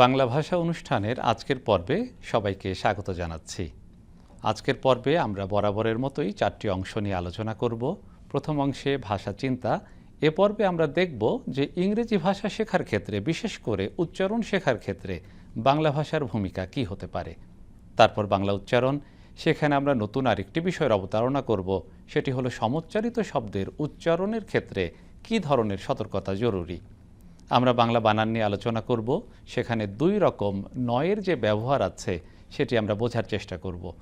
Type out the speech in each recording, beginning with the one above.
বাংলা ভাষা অনুষ্ঠানের আজকের পর্বে সবাইকে স্বাগত জানাচ্ছি। আজকের পর্বে আমরা বরাবরের মতোই চারটি অংশ নিয়ে আলোচনা করব। প্রথম অংশে ভাষা চিন্তা। এ পর্বে আমরা দেখব যে ইংরেজি ভাষা শেখার ক্ষেত্রে, বিশেষ করে উচ্চারণ শেখার ক্ষেত্রে, বাংলা ভাষার ভূমিকা কি হতে পারে। তারপর বাংলা উচ্চারণ। সেখানে আমরা নতুন আরেকটি বিষয়ের অবতারণা করব। সেটি হলো সমুচ্চারিত শব্দের উচ্চারণের ক্ষেত্রে কী ধরনের সতর্কতা জরুরি। আমরা বাংলা বানান নিয়ে আলোচনা করব। সেখানে দুই রকম নয়ের যে ব্যবহার আছে, সেটি আমরা বোঝার চেষ্টা করব।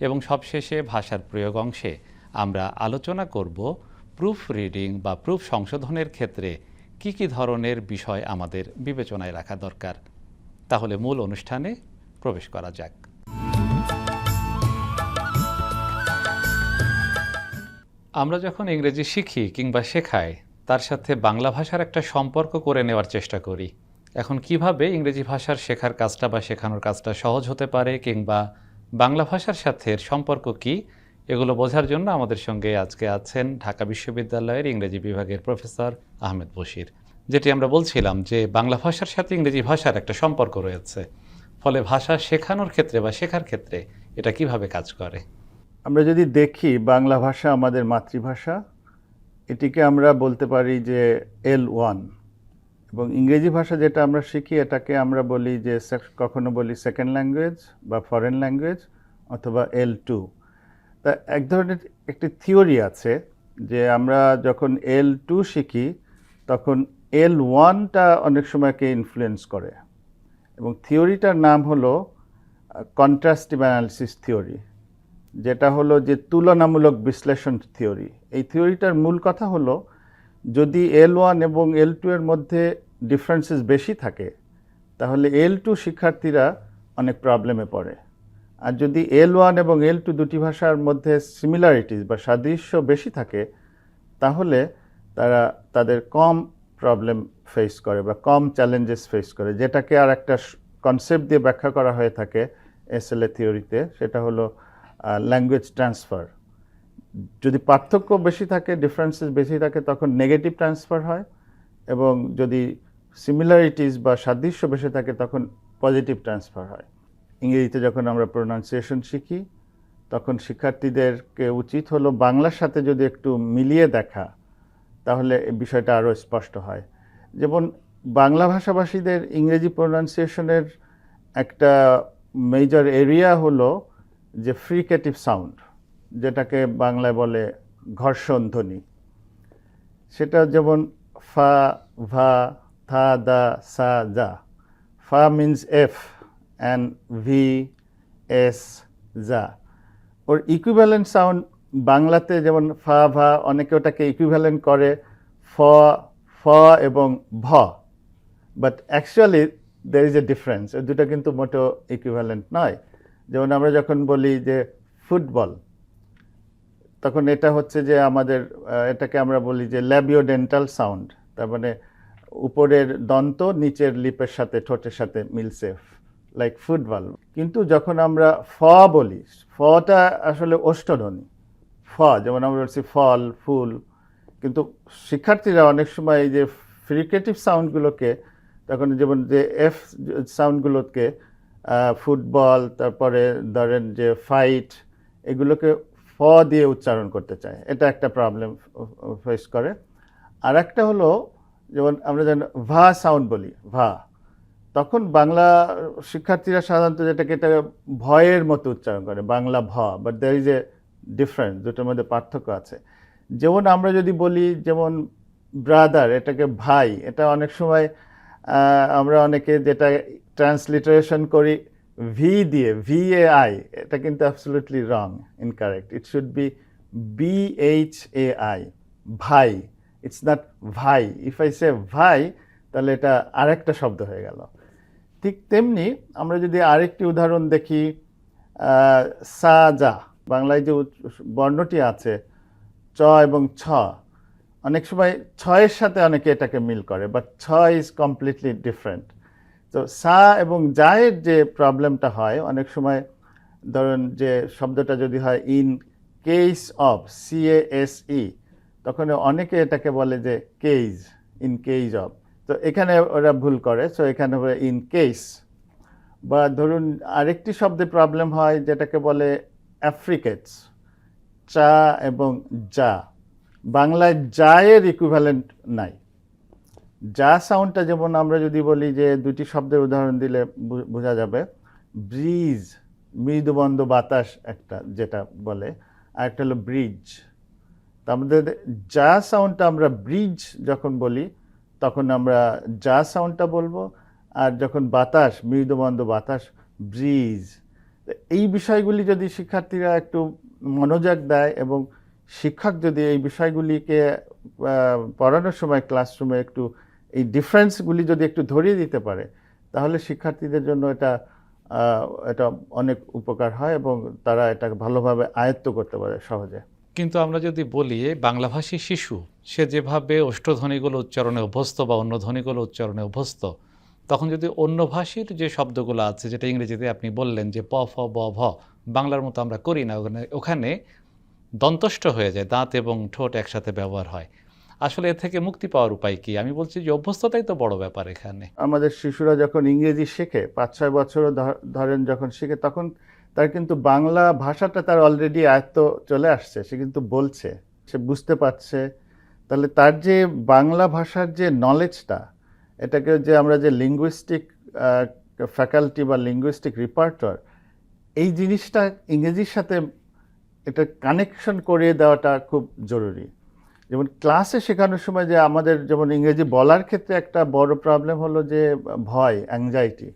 এবং সবশেষে ভাষার প্রয়োগ অংশে আমরা আলোচনা করব প্রুফ রিডিং বা প্রুফ সংশোধনের ক্ষেত্রে কি কি ধরনের বিষয় আমাদের বিবেচনায় রাখা দরকার। তাহলে মূল অনুষ্ঠানে প্রবেশ করা যাক। আমরা যখন ইংরেজি শিখি কিংবা শেখাই তার সাথে বাংলা ভাষার একটা সম্পর্ক করে নেওয়ার চেষ্টা করি। এখন কীভাবে ইংরেজি ভাষার শেখার কাজটা বা শেখানোর কাজটা সহজ হতে পারে কিংবা বাংলা ভাষার সাথে সম্পর্ক কি, এগুলো বোঝার জন্য আমাদের সঙ্গে আজকে আছেন ঢাকা বিশ্ববিদ্যালয়ের ইংরেজি বিভাগের প্রফেসর আহমেদ বশির, যেটি আমরা বলছিলাম যে বাংলা ভাষার সাথে ইংরেজি ভাষার একটা সম্পর্ক রয়েছে। ফলে ভাষা শেখানোর ক্ষেত্রে বা শেখার ক্ষেত্রে এটা কীভাবে কাজ করে? আমরা যদি দেখি বাংলা ভাষা আমাদের মাতৃভাষা এটিকে আমরা বলতে পারি যে এল ওয়ান এবং ইংরেজি ভাষা যেটা আমরা শিখি, এটাকে আমরা বলি যে কখনো বলি সেকেন্ড ল্যাঙ্গুয়েজ বা ফরেন ল্যাঙ্গুয়েজ অথবা এল টু তা এক ধরনের একটি থিওরি আছে যে আমরা যখন এল টু শিখি, তখন এল ওয়ানটা অনেক সময়কে ইনফ্লুয়েন্স করে। এবং থিওরিটার নাম হলো কন্ট্রাস্টিভ অ্যানালিসিস থিওরি যেটা হলো যে তুলনামূলক বিশ্লেষণ থিওরি। এই থিওরিটার মূল কথা হলো, যদি এল ওয়ান এবং এল টু এর মধ্যে ডিফারেন্সেস বেশি থাকে, তাহলে এল টু শিক্ষার্থীরা অনেক প্রবলেমে পড়ে। আর যদি এল ওয়ান এবং এল টু দুটি ভাষার মধ্যে সিমিলারিটিস বা সাদৃশ্য বেশি থাকে, তাহলে তারা তাদের কম প্রবলেম ফেস করে বা কম চ্যালেঞ্জেস ফেস করে। যেটাকে আর একটা কনসেপ্ট দিয়ে ব্যাখ্যা করা হয়ে থাকে এস এল এ থিওরিতে সেটা হলো ল্যাঙ্গুয়েজ ট্রান্সফার যদি পার্থক্য বেশি থাকে ডিফারেন্সেস বেশি থাকে, তখন নেগেটিভ ট্রান্সফার হয় এবং যদি সিমিলারিটিস বা সাদৃশ্য বেশি থাকে, তখন পজিটিভ ট্রান্সফার হয়। ইংরেজিতে যখন আমরা প্রোনাউন্সিয়েশন শিখি, তখন শিক্ষার্থীদেরকে উচিত হলো বাংলার সাথে যদি একটু মিলিয়ে দেখা, তাহলে বিষয়টা আরও স্পষ্ট হয়। যেমন বাংলা ভাষাভাষীদের ইংরেজি প্রোনাউন্সিয়েশনের একটা মেজর এরিয়া হলো যে ফ্রিকেটিভ সাউন্ড, যেটাকে বাংলায় বলে ঘর্ষণ ধ্বনি, সেটা যেমন ফা, ভা, থা, দা, সা, যা। ফা means F and V S যা। ওর ইকুইভ্যালেন্ট সাউন্ড বাংলাতে যেমন ফা, ভা, অনেকে ওটাকে ইকুইভ্যালেন্ট করে ফ ফ এবং ভ। But actually there is a difference দুটো কিন্তু মোটেও ইকুইভ্যালেন্ট নয়। যেমন আমরা যখন বলি যে ফুটবল, তখন এটা হচ্ছে যে আমাদের এটাকে আমরা বলি যে ল্যাবিওডেন্টাল সাউন্ড। তার মানে উপরের দন্ত নিচের লিপের সাথে, ঠোঁটের সাথে মিলছে লাইক ফুটবল। কিন্তু যখন আমরা ফ বলি, ফটা আসলে ওষ্ঠধ্বনি ফ, যেমন আমরা বলছি ফল, ফুল। কিন্তু শিক্ষার্থীরা অনেক সময় এই যে ফ্রিকেটিভ সাউন্ডগুলোকে, তখন যেমন যে এফ সাউন্ডগুলোকে ফুটবল, তারপরে ধরেন যে ফাইট এগুলোকে ফ দিয়ে উচ্চারণ করতে চায়। এটা একটা প্রবলেম ফেস করে। আর একটা হলো, যেমন আমরা যেন ভা সাউন্ড বলি, ভা। তখন বাংলা শিক্ষার্থীরা সাধারণত যেটাকে এটা ভয়ের মতো উচ্চারণ করে, বাংলা ভ but there is a difference দুটোর মধ্যে পার্থক্য আছে। যেমন আমরা যদি বলি, যেমন ব্রাদার এটাকে ভাই, এটা অনেক সময় আমরা অনেকে যেটা ট্রান্সলিটারেশন করি ভি দিয়ে ভি এ আই এটা কিন্তু absolutely wrong incorrect it should be B H A I bhai it's not bhai. If I say bhai, তাহলে এটা আরেকটা শব্দ হয়ে গেল। ঠিক তেমনি আমরা যদি আরেকটি উদাহরণ দেখি সাজা, বাংলায় যে বর্ণটি আছে, চ এবং ছ, অনেক সময় ছয়ের সাথে অনেকে এটাকে মিল করে বাট ছ ইজ কমপ্লিটলি ডিফারেন্ট তো সা এবং জায়ের যে প্রবলেমটা হয়, অনেক সময় ধরুন যে শব্দটা যদি হয় in case of C S E তখন অনেকে এটাকে বলে যে কেজ ইন কেজ অফ তো এখানে ওরা ভুল করে সো এখানে হবে ইন কেস বা ধরুন আরেকটি শব্দে প্রবলেম হয়, যেটাকে বলে অ্যাফ্রিকেটস চা এবং যা। বাংলায় জায়ের ইকুইভ্যালেন্ট নাই। যা সাউন্ডটা যেমন আমরা যদি বলি যে দুটি শব্দের উদাহরণ দিলে বোঝা যাবে। ব্রিজ মৃদুবন্ধ বাতাস একটা যেটা বলে, আর একটা হলো ব্রিজ তা আমাদের যা সাউন্ডটা আমরা ব্রিজ যখন বলি, তখন আমরা যা সাউন্ডটা বলব, আর যখন বাতাস, মৃদুবন্ধ বাতাস ব্রিজ এই বিষয়গুলি যদি শিক্ষার্থীরা একটু মনোযোগ দেয় এবং শিক্ষক যদি এই বিষয়গুলিকে পড়ানোর সময় ক্লাসরুমে একটু এই ডিফারেন্সগুলি যদি একটু ধরিয়ে দিতে পারে, তাহলে শিক্ষার্থীদের জন্য এটা এটা অনেক উপকার হয় এবং তারা এটা ভালোভাবে আয়ত্ত করতে পারে সহজে। কিন্তু আমরা যদি বলি বাংলাভাষী শিশু, সে যেভাবে অষ্টধ্বনিগুলো উচ্চারণে অভ্যস্ত বা অন্য ধ্বনিগুলো উচ্চারণে অভ্যস্ত, তখন যদি অন্য ভাষীর যে শব্দগুলো আছে, যেটা ইংরেজিতে আপনি বললেন যে প, ফ, ব, ভ, বাংলার মতো আমরা করি না, ওখানে ওখানে দন্তষ্ট হয়ে যায়, দাঁত এবং ঠোঁট একসাথে ব্যবহার হয়। আসলে এ থেকে মুক্তি পাওয়ার উপায় কি? আমি বলছি যে অভ্যস্ততাই তো বড় ব্যাপার এখানে। আমাদের শিশুরা যখন ইংরেজি শেখে পাঁচ ছয় বছর ধরেন যখন শেখে, তখন তার কিন্তু বাংলা ভাষাটা তার অলরেডি আয়ত্ত চলে আসছে, সে কিন্তু বলছে, সে বুঝতে পারছে। তাহলে তার যে বাংলা ভাষার যে নলেজটা এটাকে যে আমরা যে লিঙ্গুইস্টিক ফ্যাকাল্টি বা লিঙ্গুইস্টিক রিপার্টর এই জিনিসটা ইংরেজির সাথে, এটা কানেকশন করিয়ে দেওয়াটা খুব জরুরি। যেমন ক্লাসে শেখানোর সময় যে আমাদের যেমন ইংরেজি বলার ক্ষেত্রে একটা বড় প্রবলেম হলো যে ভয় অ্যাংজাইটি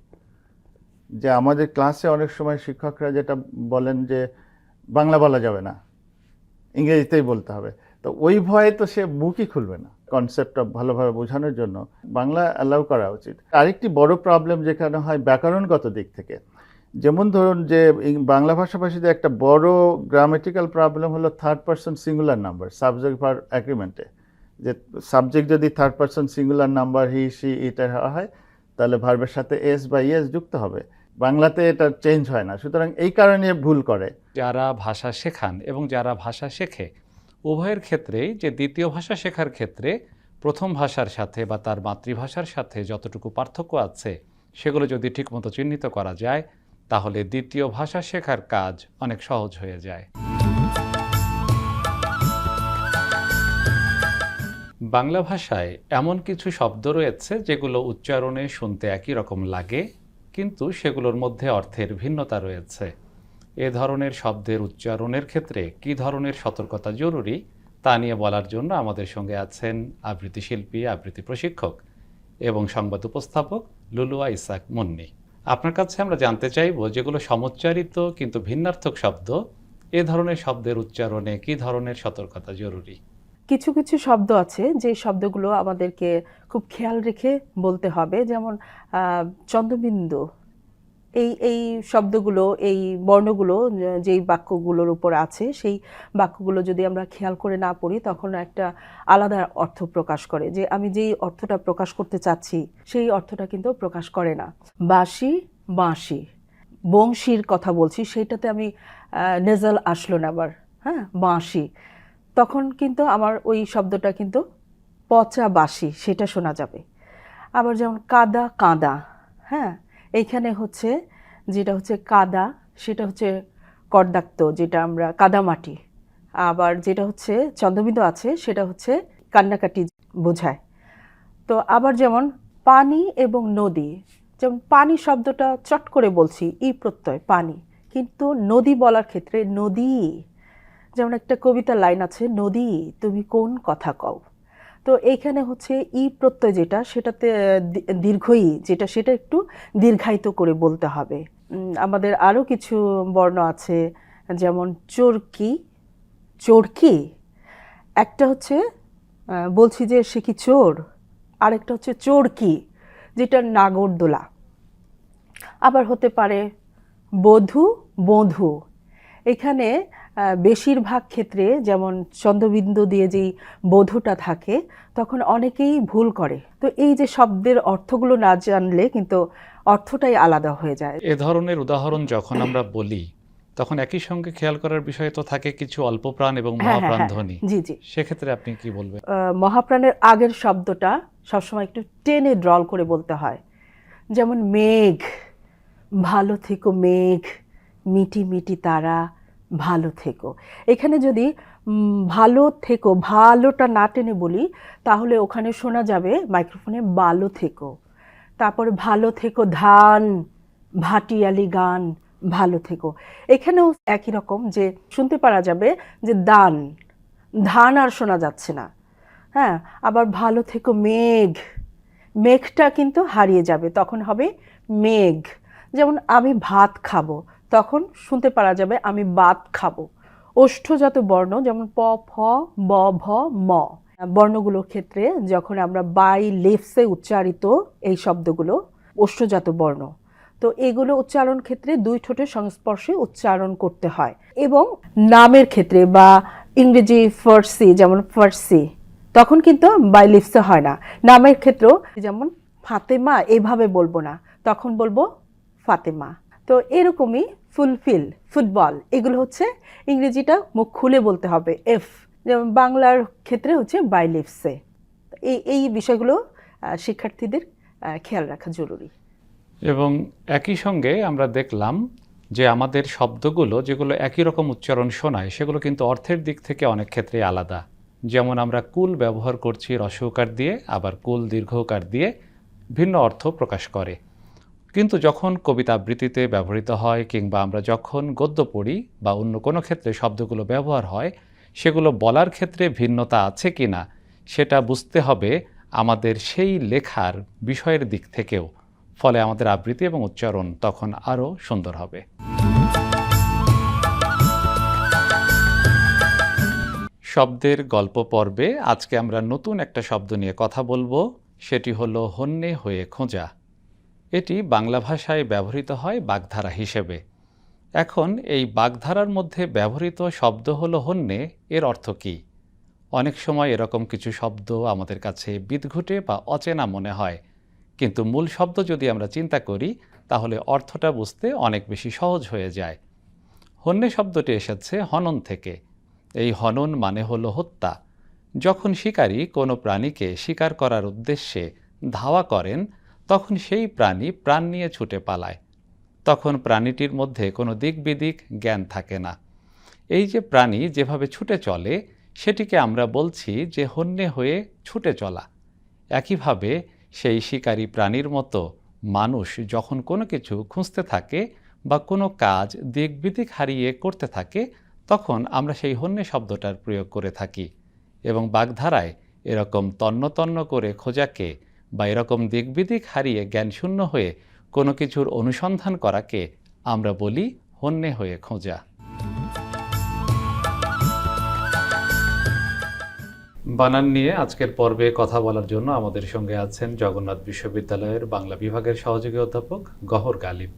যে আমাদের ক্লাসে অনেক সময় শিক্ষকরা যেটা বলেন যে বাংলা বলা যাবে না, ইংরেজিতেই বলতে হবে। তো ওই ভয়ে তো সে মুখই খুলবে না কনসেপ্টটা ভালোভাবে বোঝানোর জন্য। বাংলা অ্যালাউ করা উচিত। আরেকটি বড় প্রবলেম যেখানে হয় ব্যাকরণগত দিক থেকে। যেমন ধরুন যে বাংলা ভাষাভাষীদের একটা বড় গ্রামেটিক্যাল প্রবলেম হলো third person singular number subject verb অ্যাগ্রিমেন্টে যে সাবজেক্ট যদি third person singular number he she এটা হয়, তাহলে ভার্বের সাথে এস বা ইয়েস যুক্ত হবে। বাংলাতে এটা চেঞ্জ হয় না, সুতরাং এই কারণে ভুল করে। যারা ভাষা শেখান এবং যারা ভাষা শেখে, উভয়ের ক্ষেত্রেই যে দ্বিতীয় ভাষা শেখার ক্ষেত্রে প্রথম ভাষার সাথে বা তার মাতৃভাষার সাথে যতটুকু পার্থক্য আছে, সেগুলো যদি ঠিকমতো চিহ্নিত করা যায় তাহলে দ্বিতীয় ভাষা শেখার কাজ অনেক সহজ হয়ে যায়। বাংলা ভাষায় এমন কিছু শব্দ রয়েছে যেগুলো উচ্চারণে শুনতে একই রকম লাগে, কিন্তু সেগুলোর মধ্যে অর্থের ভিন্নতা রয়েছে। এ ধরনের শব্দের উচ্চারণের ক্ষেত্রে কী ধরনের সতর্কতা জরুরি, তা নিয়ে বলার জন্য আমাদের সঙ্গে আছেন আবৃত্তি শিল্পী আবৃত্তি প্রশিক্ষক এবং সংবাদ উপস্থাপক লুলুয়া ইসাক মুন্নি। আপনার কাছে আমরা জানতে চাইব যেগুলো সমুচ্চারিত কিন্তু ভিন্নার্থক শব্দ, এ ধরনের শব্দের উচ্চারণে কি ধরনের সতর্কতা জরুরি? কিছু কিছু শব্দ আছে যে শব্দগুলো আমাদেরকে খুব খেয়াল রেখে বলতে হবে। যেমন চন্দ্রবিন্দু। এই এই শব্দগুলো, এই বর্ণগুলো যেই বাক্যগুলোর উপর আছে, সেই বাক্যগুলো যদি আমরা খেয়াল করে না পড়ি, তখন একটা আলাদা অর্থ প্রকাশ করে যে আমি যেই অর্থটা প্রকাশ করতে চাচ্ছি, সেই অর্থটা কিন্তু প্রকাশ করে না। বাঁশি বাঁশি। বংশীর কথা বলছি, সেইটাতে আমি নেজাল আসলো না আবার হ্যাঁ? বাঁশি। তখন কিন্তু আমার ওই শব্দটা কিন্তু পচা বাসি সেটা শোনা যাবে। আবার যেমন কাদা, কাঁদা হ্যাঁ? এইখানে হচ্ছে যেটা হচ্ছে কাদা, সেটা হচ্ছে কর্দাক্ত, যেটা আমরা কাদামাটি আবার যেটা হচ্ছে চন্দ্রবিন্দু আছে, সেটা হচ্ছে কান্নাকাটি বোঝায়। তো আবার যেমন পানি এবং নদী, যেমন পানি শব্দটা চট করে বলছি, ই প্রত্যয়, পানি। কিন্তু নদী বলার ক্ষেত্রে নদী, যেমন একটা কবিতার লাইন আছে, নদী, তুমি কোন কথা কও? তো এইখানে হচ্ছে ই প্রত্যয় যেটা, সেটাতে দীর্ঘই যেটা সেটা একটু দীর্ঘায়িত করে বলতে হবে। আমাদের আরও কিছু বর্ণ আছে, যেমন চরকি চরকি, একটা হচ্ছে বলছি যে সে কি চোর, আরেকটা হচ্ছে চোরকি যেটা নাগরদোলা। আবার হতে পারে বধু বধু এখানে বেশিরভাগ ক্ষেত্রে যেমন চন্দ্রবিন্দু দিয়ে যেই বধূটা থাকে তখন অনেকেই ভুল করে। তো এই যে শব্দের অর্থগুলো না জানলে কিন্তু অর্থটাই আলাদা হয়ে যায়। এ ধরনের উদাহরণ যখন আমরা বলি তখন একই সঙ্গে খেয়াল করার বিষয় তো থাকে কিছু অল্প প্রাণ এবং হ্যাঁ, হ্যাঁ, মহাপ্রাণ হ্যাঁ। ধ্বনি। জি জি। সেক্ষেত্রে আপনি কি বলবেন? আহ, মহাপ্রাণের আগের শব্দটা সবসময় একটু টেনে ড্রল করে বলতে হয়। যেমন মেঘ ভালো থেকো মেঘ মিটি মিটি তারা ভালো থেকো। এখানে যদি ভালো থেকো, ভালোটা না টেনে বলি, তাহলে ওখানে শোনা যাবে মাইক্রোফোনে ভালো থেকো। তারপরে ভালো থেকো ধান, ভাটিয়ালি গান, ভালো থেকো। এখানেও একই রকম যে, শুনতে পারা যাবে যে দান, ধান আর শোনা যাচ্ছে না। হ্যাঁ আবার ভালো থেকো মেঘ, মেঘটা কিন্তু হারিয়ে যাবে, তখন হবে মেঘ। যেমন আমি ভাত খাব তখন শুনতে পারা যাবে, আমি বাত খাব। ওষ্ঠজাত বর্ণ যেমন প, ফ, ব, ভ, ম। বর্ণগুলোর ক্ষেত্রে যখন আমরা বাই লিপসে উচ্চারিত এই শব্দগুলো, ওষ্ঠজাত বর্ণ, তো এগুলো উচ্চারণ ক্ষেত্রে দুই ঠোঁটের সংস্পর্শে উচ্চারণ করতে হয়। এবং নামের ক্ষেত্রে বা ইংরেজি ফার্সি যেমন ফার্সি, তখন কিন্তু বাই লিপসে হয় না। নামের ক্ষেত্রেও যেমন ফাতেমা, এভাবে বলব না, তখন বলব ফাতেমা। তো এরকমই ফুলফিল, ফুটবল, এগুলো হচ্ছে ইংরেজিটা মুখ খুলে বলতে হবে এফ যেমন বাংলার ক্ষেত্রে হচ্ছে বাই লিপসে এই এই বিষয়গুলো শিক্ষার্থীদের খেয়াল রাখা জরুরি। এবং একই সঙ্গে আমরা দেখলাম যে আমাদের শব্দগুলো যেগুলো একই রকম উচ্চারণ শোনায়, সেগুলো কিন্তু অর্থের দিক থেকে অনেক ক্ষেত্রে আলাদা। যেমন আমরা কুল ব্যবহার করছি রস্যকার দিয়ে, আবার কুল দীর্ঘকার দিয়ে ভিন্ন অর্থ প্রকাশ করে। কিন্তু যখন কবিতা আবৃত্তিতে ব্যবহৃত হয় কিংবা আমরা যখন গদ্য পড়ি বা অন্য কোনো ক্ষেত্রে শব্দগুলো ব্যবহার হয়, সেগুলো বলার ক্ষেত্রে ভিন্নতা আছে কি না, সেটা বুঝতে হবে আমাদের সেই লেখার বিষয়ের দিক থেকেও। ফলে আমাদের আবৃত্তি এবং উচ্চারণ তখন আরও সুন্দর হবে। শব্দের গল্প পর্বে আজকে আমরা নতুন একটা শব্দ নিয়ে কথা বলব। সেটি হলো হন্যে হয়ে খোঁজা। এটি বাংলা ভাষায় ব্যবহৃত হয় বাগধারা হিসেবে। এখন এই বাগধারার মধ্যে ব্যবহৃত শব্দ হল হন্যে, এর অর্থ কী? অনেক সময় এরকম কিছু শব্দ আমাদের কাছে বিদঘুটে বা অচেনা মনে হয়। কিন্তু মূল শব্দ যদি আমরা চিন্তা করি, তাহলে অর্থটা বুঝতে অনেক বেশি সহজ হয়ে যায়। হন্যে শব্দটি এসেছে হনন থেকে। এই হনন মানে হলো হত্যা। যখন শিকারী কোনো প্রাণীকে শিকার করার উদ্দেশ্যে ধাওয়া করেন তখন সেই প্রাণী প্রাণ নিয়ে ছুটে পালায়। তখন প্রাণীটির মধ্যে কোনো দিক বিদিক জ্ঞান থাকে না। এই যে প্রাণী যেভাবে ছুটে চলে, সেটিকে আমরা বলছি যে হন্যে হয়ে ছুটে চলা। একইভাবে সেই শিকারী প্রাণীর মতো মানুষ যখন কোনো কিছু খুঁজতে থাকে বা কোনো কাজ দিক বিদিক হারিয়ে করতে থাকে, তখন আমরা সেই হন্যে শব্দটার প্রয়োগ করে থাকি এবং বাগধারায় এরকম তন্ন তন্ন করে খোঁজাকে বা এরকম দিকবিদিক হারিয়ে জ্ঞানশূন্য হয়ে কোনো কিছুর অনুসন্ধান করাকে আমরা বলি হন্যে হয়ে খোঁজা। বানান নিয়ে আজকের পর্বে কথা বলার জন্য আমাদের সঙ্গে আছেন জগন্নাথ বিশ্ববিদ্যালয়ের বাংলা বিভাগের সহযোগী অধ্যাপক গহর গালিব।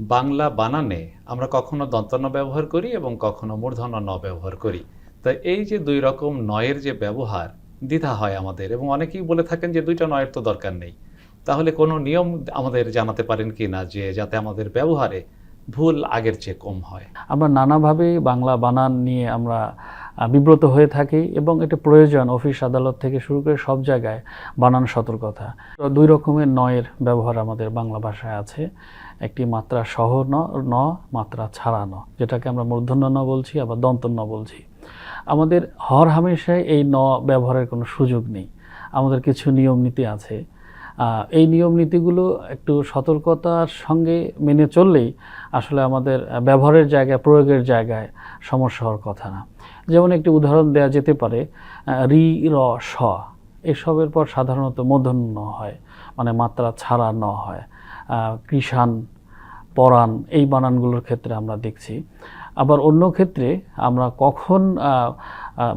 বাংলা বানানে আমরা কখনো দন্তন্য ব্যবহার করি এবং কখনো মূর্ধন্য ন ব্যবহার করি। তা এই যে দুই রকম নয়ের যে ব্যবহার দ্বিধা হয় আমাদের এবং অনেকেই বলে থাকেন যে দুইটা নয়ের তো দরকার নেই। তাহলে কোনো নিয়ম আমাদের জানাতে পারেন কি না যে যাতে আমাদের ব্যবহারে ভুল আগের চেয়ে কম হয়? আমরা নানাভাবেই বাংলা বানান নিয়ে আমরা বিব্রত হয়ে থাকি এবং এটা প্রয়োজন অফিস আদালত থেকে শুরু করে সব জায়গায় বানান সতর্কতা। দুই রকমের নয়ের ব্যবহার আমাদের বাংলা ভাষায় আছে। একটি মাত্রা সহ ন, মাত্রা ছাড়া ন, যেটাকে আমরা মূর্ধন্য ন বলছি, আবার দন্তন্য বলছি। আমাদের হর হামেশায় এই ন ব্যবহারের কোনো সুযোগ নেই। আমাদের কিছু নিয়ম নীতি আছে। এই নিয়ম নীতিগুলো একটু সতর্কতার সঙ্গে মেনে চললেই আসলে আমাদের ব্যবহারের জায়গায়, প্রয়োগের জায়গায় সমস্যা হওয়ার কথা না। যেমন একটি উদাহরণ দেওয়া যেতে পারে রি, র, স। এসবের পর সাধারণত মূর্ধন্য হয় মানে মাত্রা ছাড়া ন হয়। কৃষাণ, পরাণ এই বানানগুলোর ক্ষেত্রে আমরা দেখছি। আবার অন্য ক্ষেত্রে আমরা কখন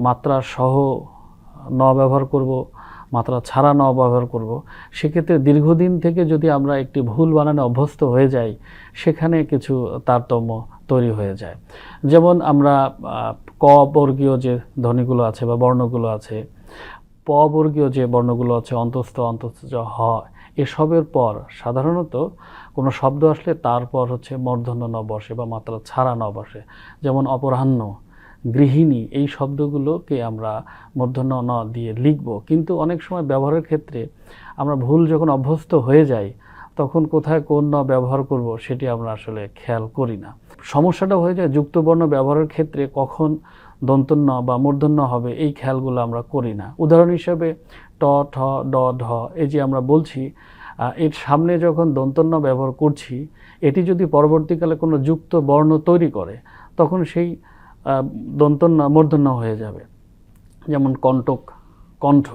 মাত্রা সহ ন ব্যবহার করব, মাত্রা ছাড়া ন ব্যবহার করব, সেক্ষেত্রে দীর্ঘদিন থেকে যদি আমরা একটি ভুল বানানে অভ্যস্ত হয়ে যাই, সেখানে কিছু তারতম্য তৈরি হয়ে যায়। যেমন আমরা ক বর্গীয় যে ধ্বনিগুলো আছে বা বর্ণগুলো আছে প বর্গীয় যে বর্ণগুলো আছে, অন্তস্থ অন্তস্থ হ এসবের পর সাধারণত কোনো শব্দ আসলে তারপর হচ্ছে মূর্ধন্য ন বসে বা মাত্রা ছাড়া ন বসে যেমন অপরাহ্ন, গৃহিণী এই শব্দগুলোকে আমরা মূর্ধন্য ন দিয়ে লিখব। কিন্তু অনেক সময় ব্যবহারের ক্ষেত্রে আমরা ভুল যখন অভ্যস্ত হয়ে যাই, তখন কোথায় কোন ন ব্যবহার করব সেটি আমরা আসলে খেয়াল করি না। সমস্যাটা হয়ে যায় যুক্তবর্ণ ব্যবহারের ক্ষেত্রে কখন দন্তন্য বা মূর্ধন্য হবে এই খেয়ালগুলো আমরা করি না। উদাহরণ হিসাবে ট, ঠ, ড ঢ এই যে আমরা বলছি এর সামনে যখন দন্তন্য ব্যবহার করছি, এটি যদি পরবর্তীকালে কোনো যুক্ত বর্ণ তৈরি করে, তখন সেই দন্তন্য মূর্ধন্য হয়ে যাবে। যেমন কণ্টক, কণ্ঠ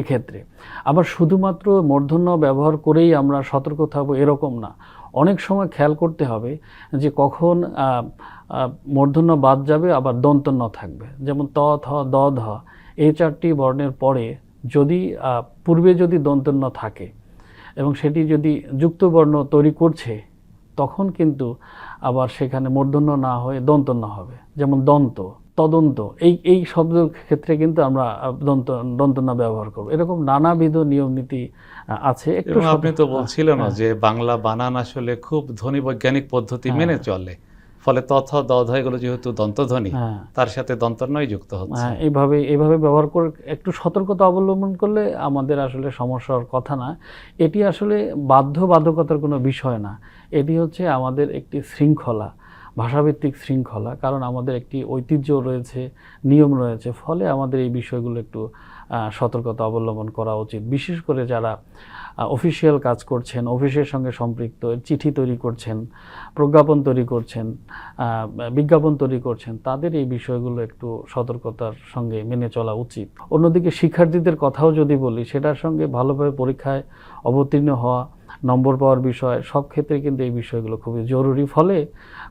এক্ষেত্রে। আবার শুধুমাত্র মূর্ধন্য ব্যবহার করেই আমরা সতর্ক থাকব এরকম না। অনেক সময় খেয়াল করতে হবে যে কখন মূর্ধন্য বাদ যাবে, আবার দন্তন্য থাকবে। যেমন ত, থ, দ, ধ, এই চারটি বর্ণের পরে যদি পূর্বে যদি দন্তন্য থাকে এবং সেটি যদি যুক্তবর্ণ তৈরি করছে তখন কিন্তু আবার সেখানে মূর্ধন্য না হয়ে দন্তন্য হবে যেমন দন্ত তদন্ত এই এই শব্দের ক্ষেত্রে কিন্তু আমরা দন্ত দন্তন্য ব্যবহার করব এরকম নানাবিধ নিয়ম নীতি আছে একটু আপনি তো বলছিলেন হ্যাঁ। যে বাংলা বানান আসলে খুব ধ্বনি বৈজ্ঞানিক পদ্ধতি হ্যাঁ। মেনে চলে ফলে তথ দধ এগুলো যেহেতু দন্তধ্বনি হ্যাঁ। তার সাথে দন্তর্ণই যুক্ত হচ্ছে। হ্যাঁ এইভাবে এইভাবে ব্যবহার করে একটু সতর্কতা অবলম্বন করলে আমাদের আসলে সমস্যার কথা না। এটি আসলে বাধ্য বাধ্যকতার কোনো বিষয় না। এটি হচ্ছে আমাদের একটি শৃঙ্খলা ভাষাভিত্তিক শৃঙ্খলা কারণ আমাদের একটি ঐতিহ্য রয়েছে নিয়ম রয়েছে ফলে আমাদের এই বিষয়গুলো একটু সতর্কতা অবলম্বন করা উচিত। বিশেষ করে যারা অফিসিয়াল কাজ করছেন অফিসের সঙ্গে সম্পৃক্ত, চিঠি তৈরি করছেন, প্রজ্ঞাপন তৈরি করছেন বিজ্ঞাপন তৈরি করছেন, তাদের এই বিষয়গুলো একটু সতর্কতার সঙ্গে মেনে চলা উচিত। অন্যদিকে শিক্ষার্থীদের কথাও যদি বলি, সেটার সঙ্গে ভালোভাবে পরীক্ষায় অবতীর্ণ হওয়া, নম্বর পাওয়ার বিষয়, সব ক্ষেত্রে কিন্তু এই বিষয়গুলো খুবই জরুরি। ফলে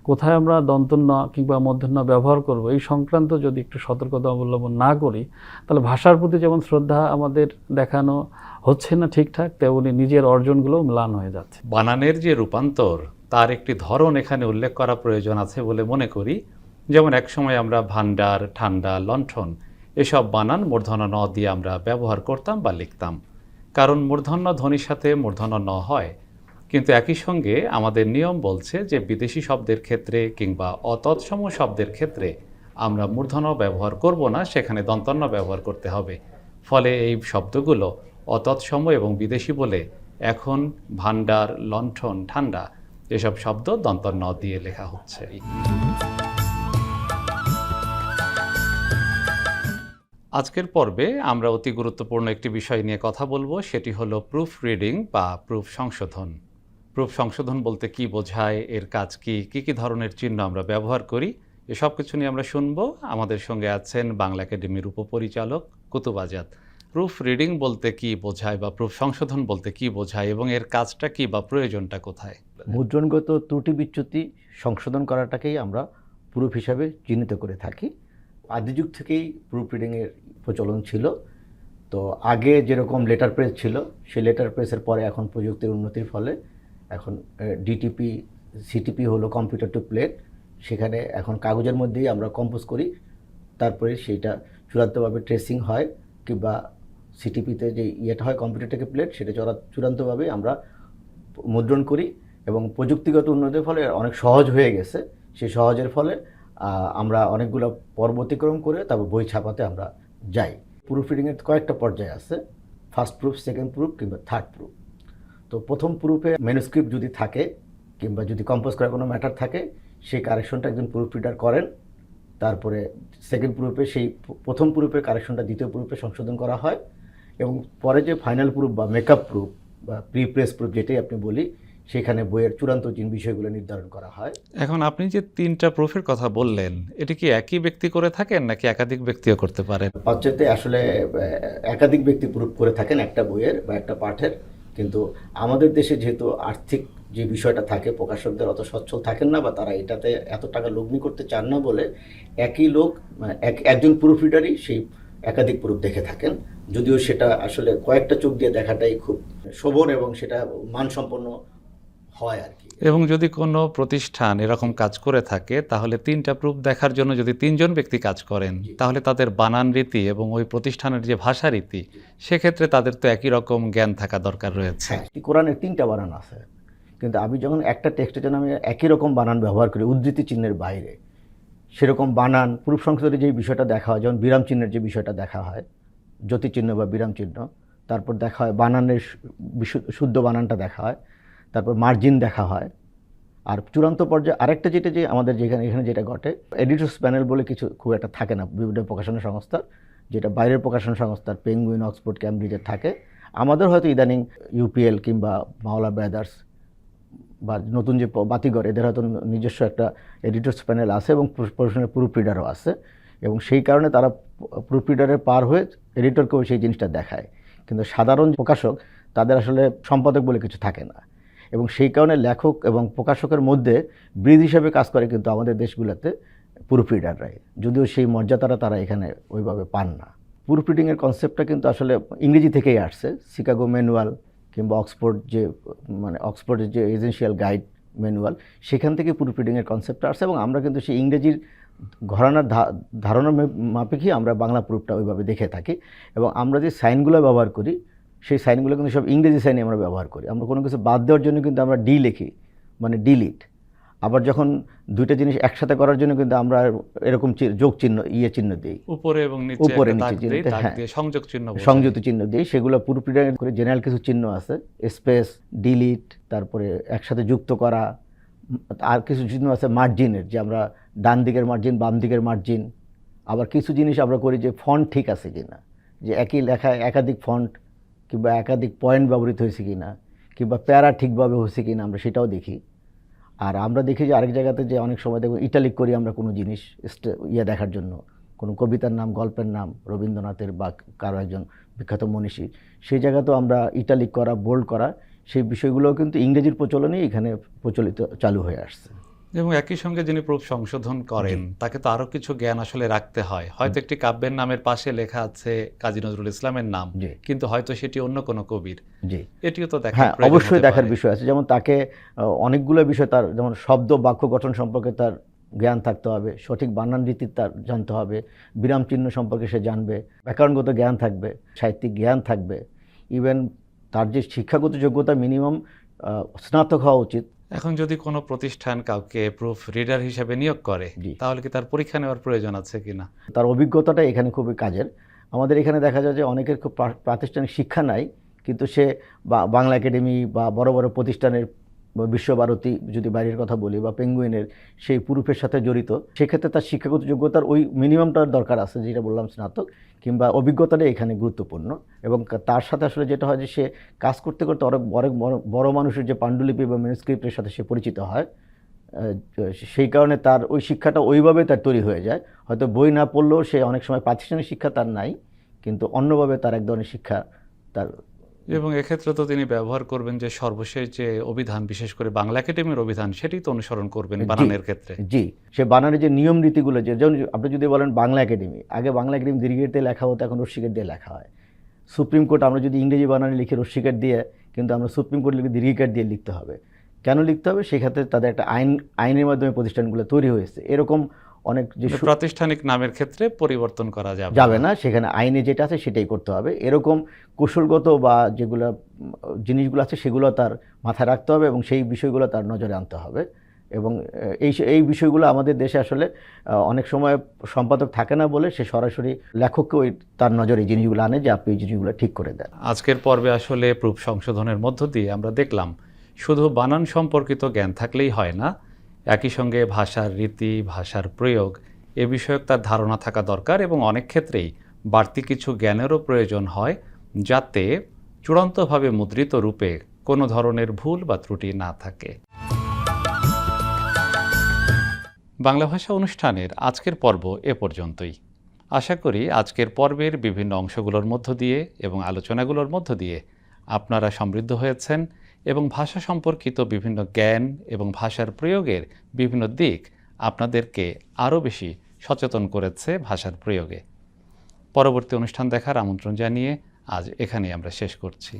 কোথায় আমরা দন্তন্য কিংবা মধ্যন্য ব্যবহার করব, এই সংক্রান্ত যদি একটু সতর্কতা অবলম্বন না করি, তাহলে ভাষার প্রতি যেমন শ্রদ্ধা আমাদের দেখানো হচ্ছে না ঠিকঠাক, তেমনি নিজের অর্জনগুলো ম্লান হয়ে যাচ্ছে। বানানের যে রূপান্তর, তার একটি ধরন এখানে উল্লেখ করা প্রয়োজন আছে বলে মনে করি। যেমন একসময় আমরা ভান্ডার ঠান্ডা লণ্ঠন, এসব বানান মূর্ধন্য ন দিয়ে আমরা ব্যবহার করতাম বা লিখতাম। কারণ মূর্ধন্য ধ্বনির সাথে মূর্ধন্য ন হয় কিন্তু একই সঙ্গে আমাদের নিয়ম বলছে যে বিদেশি শব্দের ক্ষেত্রে কিংবা অতৎসম শব্দের ক্ষেত্রে আমরা মূর্ধন্য ব্যবহার করব না, সেখানে দন্তন্য ব্যবহার করতে হবে। ফলে এই শব্দগুলো অতৎসম এবং বিদেশি বলে এখন ভান্ডার লণ্ঠন ঠান্ডা এসব শব্দ দন্তন্য দিয়ে লেখা হচ্ছে। আজকের পর্বে আমরা অতি গুরুত্বপূর্ণ একটি বিষয় নিয়ে কথা বলব, সেটি হলো প্রুফ রিডিং বা প্রুফ সংশোধন। প্রুফ সংশোধন বলতে কি বোঝায়, এর কাজ কি কি কি ধরনের চিহ্ন আমরা ব্যবহার করি, এসব কিছু নিয়ে আমরা শুনব। আমাদের সঙ্গে আছেন বাংলা একাডেমির উপপরিচালক কুতুব আজাদ। প্রুফ রিডিং বলতে কি বোঝায় বা প্রুফ সংশোধন বলতে কি বোঝায় এবং এর কাজটা কি বা প্রয়োজনটা কোথায়? মুদ্রণগত ত্রুটি বিচ্যুতি সংশোধন করাটাকেই আমরা প্রুফ হিসাবে চিহ্নিত করে থাকি। আদিযুগ থেকেই প্রুফ রিডিংয়ের প্রচলন ছিল। তো আগে যেরকম লেটার প্রেস ছিল, সেই লেটার প্রেসের পরে এখন প্রযুক্তির উন্নতির ফলে এখন ডিটিপি সিটিপি হলো কম্পিউটার টু প্লেট সেখানে এখন কাগজের মধ্যেই আমরা কম্পোজ করি। তারপরে সেইটা চূড়ান্তভাবে ট্রেসিং হয়, কিংবা সিটিপিতে যে ইয়েটা হয় কম্পিউটার থেকে প্লেট সেটা চূড়া- চূড়ান্তভাবে আমরা মুদ্রণ করি এবং প্রযুক্তিগত উন্নতির ফলে অনেক সহজ হয়ে গেছে। সেই সহজের ফলে আমরা অনেকগুলো পর্ব অতিক্রম করে তারপর বই ছাপাতে আমরা যাই। প্রুফ রিডিংয়ের কয়েকটা পর্যায়ে আছে। ফার্স্ট প্রুফ সেকেন্ড প্রুফ কিংবা থার্ড প্রুফ তো প্রথম প্রুফে ম্যানুস্ক্রিপ্ট যদি থাকে কিংবা যদি কম্পোজ করার কোনো ম্যাটার থাকে সেই কারেকশনটা একজন প্রুফ রিডার করেন। তারপরে সেকেন্ড প্রুফে সেই প্রথম প্রুফের কারেকশনটা দ্বিতীয় প্রুফে সংশোধন করা হয়। এবং পরে যে ফাইনাল প্রুফ বা মেকআপ প্রুফ বা প্রি প্রেস প্রুফ যেটাই আপনি বলি সেখানে বইয়ের চূড়ান্ত জিন বিষয়গুলো নির্ধারণ করা হয়। এখন আপনি যে তিনটা প্রুফের কথা বললেন এটি কি একই ব্যক্তি করে থাকেন নাকি একাধিক ব্যক্তিও করতে পারেন? পাশ্চাত্যে আসলে একাধিক ব্যক্তি প্রুফ করে থাকেন একটা বইয়ের বা একটা পাঠের। কিন্তু আমাদের দেশে যেহেতু আর্থিক যে বিষয়টা থাকে, প্রকাশকদের অত সচ্ছল থাকেন না বা তারা এটাতে এত টাকা লগ্নি করতে চান না বলে একই লোক মানে এক- একজন প্রুফ রিডারই সেই একাধিক প্রুফ দেখে থাকেন। যদিও সেটা আসলে কয়েকটা চোখ দিয়ে দেখাটাই খুব শোভন এবং সেটা মানসম্পন্ন হয় আর কি। এবং যদি কোনো প্রতিষ্ঠান এরকম কাজ করে থাকে তাহলে তিনটা প্রুফ দেখার জন্য যদি তিনজন ব্যক্তি কাজ করেন তাহলে তাদের বানান রীতি এবং ওই প্রতিষ্ঠানের যে ভাষা রীতি সেক্ষেত্রে তাদের তো একই রকম জ্ঞান থাকা দরকার রয়েছে। হ্যাঁ কোরআনের তিনটা বানান আছে। কিন্তু আমি যখন একটা টেক্সটের জন্য আমি একই রকম বানান ব্যবহার করি উদ্ধৃতি চিহ্নের বাইরে সেরকম বানান প্রুফ সংশোধনের যে বিষয়টা দেখা হয় যেমন বিরাম চিহ্নের যে বিষয়টা দেখা হয় জ্যোতি চিহ্ন বা বিরাম চিহ্ন তারপর দেখা হয় বানানের শুদ্ধ বানানটা দেখা হয় তারপর মার্জিন দেখা হয়। আর চূড়ান্ত পর্যায়ে আরেকটা যেটা যে আমাদের যেখানে, এখানে যেটা ঘটে এডিটর্স প্যানেল বলে কিছু খুব একটা থাকে না, বিভিন্ন প্রকাশনা সংস্থার, যেটা বাইরের প্রকাশনা সংস্থার পেঙ্গুইন অক্সফোর্ড ক্যামব্রিজের থাকে। আমাদের হয়তো ইদানিং ইউপিএল কিংবা মাওলা ব্রাদার্স বা নতুন যে বাতিঘর, এদের হয়তো নিজস্ব একটা এডিটর্স প্যানেল আছে এবং প্রফেশনাল প্রুফ রিডারও আছে। এবং সেই কারণে তারা প্রুফ রিডারের পার হয়ে এডিটরকেও সেই জিনিসটা দেখায়। কিন্তু সাধারণ প্রকাশক, তাদের আসলে সম্পাদক বলে কিছু থাকে না। এবং সেই কারণে লেখক এবং প্রকাশকের মধ্যে ব্রিজ হিসাবে কাজ করে কিন্তু আমাদের দেশগুলোতে প্রুফ রিডাররাই যদিও সেই মর্যাদাটা তারা এখানে ওইভাবে পান না। প্রুফ রিডিংয়ের কনসেপ্টটা কিন্তু আসলে ইংরেজি থেকেই আসছে। শিকাগো ম্যানুয়াল কিংবা অক্সফোর্ড যে মানে অক্সফোর্ডের যে এজেন্সিয়াল গাইড ম্যানুয়াল সেখান থেকে প্রুফ রিডিংয়ের কনসেপ্টটা আসছে এবং আমরা কিন্তু সেই ইংরেজির ঘরানার ধা- ধারণা মে- মাফিকই আমরা বাংলা প্রুফটা ওইভাবে দেখে থাকি এবং আমরা যে সাইনগুলো ব্যবহার করি সেই সাইনগুলো কিন্তু সব ইংরেজি সাইনে আমরা ব্যবহার করি। আমরা কোনো কিছু বাদ দেওয়ার জন্য কিন্তু আমরা ডি লিখি মানে ডিলিট আবার যখন দুইটা জিনিস একসাথে করার জন্য কিন্তু আমরা এরকম যোগ চিহ্ন ইয়ে চিহ্ন দিই। উপরে এবং নিচে উপরে নিচে দাগ হ্যাঁ। সংযোগ চিহ্ন সংযুক্ত চিহ্ন দিই সেগুলো পুরোপুরি করে জেনারেল কিছু চিহ্ন আছে। স্পেস ডিলিট তারপরে একসাথে যুক্ত করা আর কিছু চিহ্ন আছে মার্জিনের যে আমরা ডান দিকের মার্জিন বাম দিকের মার্জিন আবার কিছু জিনিস আমরা করি যে ফন্ট ঠিক আছে কিনা। যে একই লেখায় একাধিক ফন্ট কিংবা একাধিক পয়েন্ট ব্যবহৃত হয়েছে কি না কিংবা প্যারা ঠিকভাবে হয়েছে কি না আমরা সেটাও দেখি। আর আমরা দেখি যে আরেক জায়গাতে যে অনেক সময় দেখব ইটালিক করি আমরা কোনো জিনিস ইয়ে দেখার জন্য। কোনো কবিতার নাম, গল্পের নাম, রবীন্দ্রনাথের বা কারও একজন বিখ্যাত মনীষী, সেই জায়গাতেও আমরা ইটালিক করা বোল্ড করা, সেই বিষয়গুলোও কিন্তু ইংরেজির প্রচলনেই এখানে প্রচলিত, চালু হয়ে আসছে। এবং একই সঙ্গে যিনি প্রুফ সংশোধন করেন তাকে তো আরও কিছু জ্ঞান আসলে রাখতে হয়। হয়তো একটি কাব্যের নামের পাশে লেখা আছে কাজী নজরুল ইসলামের নাম কিন্তু হয়তো সেটি অন্য কোনো কবির। জি। এটিও তো দেখা হ্যাঁ অবশ্যই দেখার বিষয় আছে। যেমন তাকে অনেকগুলো বিষয় তার যেমন শব্দ বাক্য গঠন সম্পর্কে তার জ্ঞান থাকতে হবে সঠিক বানান রীতি তার জানতে হবে বিরাম চিহ্ন সম্পর্কে সে জানবে ব্যাকরণগত জ্ঞান থাকবে সাহিত্যিক জ্ঞান থাকবে। ইভেন তার যে শিক্ষাগত যোগ্যতা মিনিমাম স্নাতক হওয়া উচিত এখন যদি কোনো প্রতিষ্ঠান কাউকে প্রুফ রিডার হিসেবে নিয়োগ করে তাহলে কি তার পরীক্ষা নেওয়ার প্রয়োজন আছে কিনা? তার অভিজ্ঞতাটা এখানে খুবই কাজের। আমাদের এখানে দেখা যায় যে অনেকের খুব প্রাতিষ্ঠানিক শিক্ষা নাই কিন্তু সে বা- বাংলা একাডেমি বা বড় বড় প্রতিষ্ঠানের বিশ্বভারতী যদি বাইরের কথা বলি বা পেঙ্গুইনের সেই পুরুষের সাথে জড়িত, সেক্ষেত্রে তার শিক্ষাগত যোগ্যতার ওই মিনিমামটার দরকার আছে, যেটা বললাম স্নাতক, কিংবা অভিজ্ঞতাটা এখানে গুরুত্বপূর্ণ। এবং তার সাথে আসলে যেটা হয় যে সে কাজ করতে করতে অনেক অনেক বড়- বড় মানুষের যে পাণ্ডুলিপি বা ম্যানুস্ক্রিপ্টের সাথে সে পরিচিত হয় সেই কারণে তার ওই শিক্ষাটা ওইভাবে তার তৈরি হয়ে যায়। হয়তো বই না পড়লেও সে অনেক সময় প্রাতিষ্ঠানিক শিক্ষা তার নাই, কিন্তু অন্যভাবে তার এক ধরনের শিক্ষা তার এবং এক্ষেত্রে তো তিনি ব্যবহার করবেন যে সর্বশেষ যে অভিধান বিশেষ করে বাংলা একাডেমির অভিধান সেটি তো অনুসরণ করবেন বানানের ক্ষেত্রে। জি সে বানানের যে নিয়ম নীতিগুলো যে যেমন আপনি যদি বলেন বাংলা একাডেমি আগে বাংলা একাডেমি দীর্ঘের দিয়ে লেখা হতো এখন রস্যিকের দিয়ে লেখা হয়। সুপ্রিম কোর্ট আমরা যদি ইংরেজি বানানে লিখি রস্যিকার দিয়ে কিন্তু আমরা সুপ্রিম কোর্ট লিখে দীর্ঘিকার দিয়ে লিখতে হবে। কেন লিখতে হবে? সেক্ষেত্রে তাদের একটা আইন আইনের মাধ্যমে প্রতিষ্ঠানগুলো তৈরি হয়েছে। এরকম অনেক যে সু- প্রাতিষ্ঠানিক নামের ক্ষেত্রে পরিবর্তন করা যাবে যাবে না সেখানে আইনে যেটা আছে সেটাই করতে হবে। এরকম কৌশলগত বা যেগুলো জিনিসগুলো আছে সেগুলো তার মাথায় রাখতে হবে এবং সেই বিষয়গুলো তার নজরে আনতে হবে। এবং এই এই বিষয়গুলো আমাদের দেশে আসলে অনেক সময় সম্পাদক থাকে না বলে সে সরাসরি লেখককে ওই তার নজরে এই জিনিসগুলো আনে যে আপনি এই জিনিসগুলো ঠিক করে দেন। আজকের পর্বে আসলে প্রুফ সংশোধনের মধ্য দিয়ে আমরা দেখলাম শুধু বানান সম্পর্কিত জ্ঞান থাকলেই হয় না একই সঙ্গে ভাষার রীতি, ভাষার প্রয়োগ এ বিষয়ক তার ধারণা থাকা দরকার এবং অনেক ক্ষেত্রেই বাড়তি কিছু জ্ঞানেরও প্রয়োজন হয় যাতে চূড়ান্তভাবে মুদ্রিত রূপে কোনো ধরনের ভুল বা ত্রুটি না থাকে। বাংলা ভাষা অনুষ্ঠানের আজকের পর্ব এ পর্যন্তই। আশা করি আজকের পর্বের বিভিন্ন অংশগুলোর মধ্য দিয়ে এবং আলোচনাগুলোর মধ্য দিয়ে আপনারা সমৃদ্ধ হয়েছেন। এবং ভাষা সম্পর্কিত বিভিন্ন জ্ঞান এবং ভাষার প্রয়োগের বিভিন্ন দিক আপনাদেরকে আরও বেশি সচেতন করেছে ভাষার প্রয়োগে। পরবর্তী অনুষ্ঠান দেখার আমন্ত্রণ জানিয়ে আজ এখানেই আমরা শেষ করছি।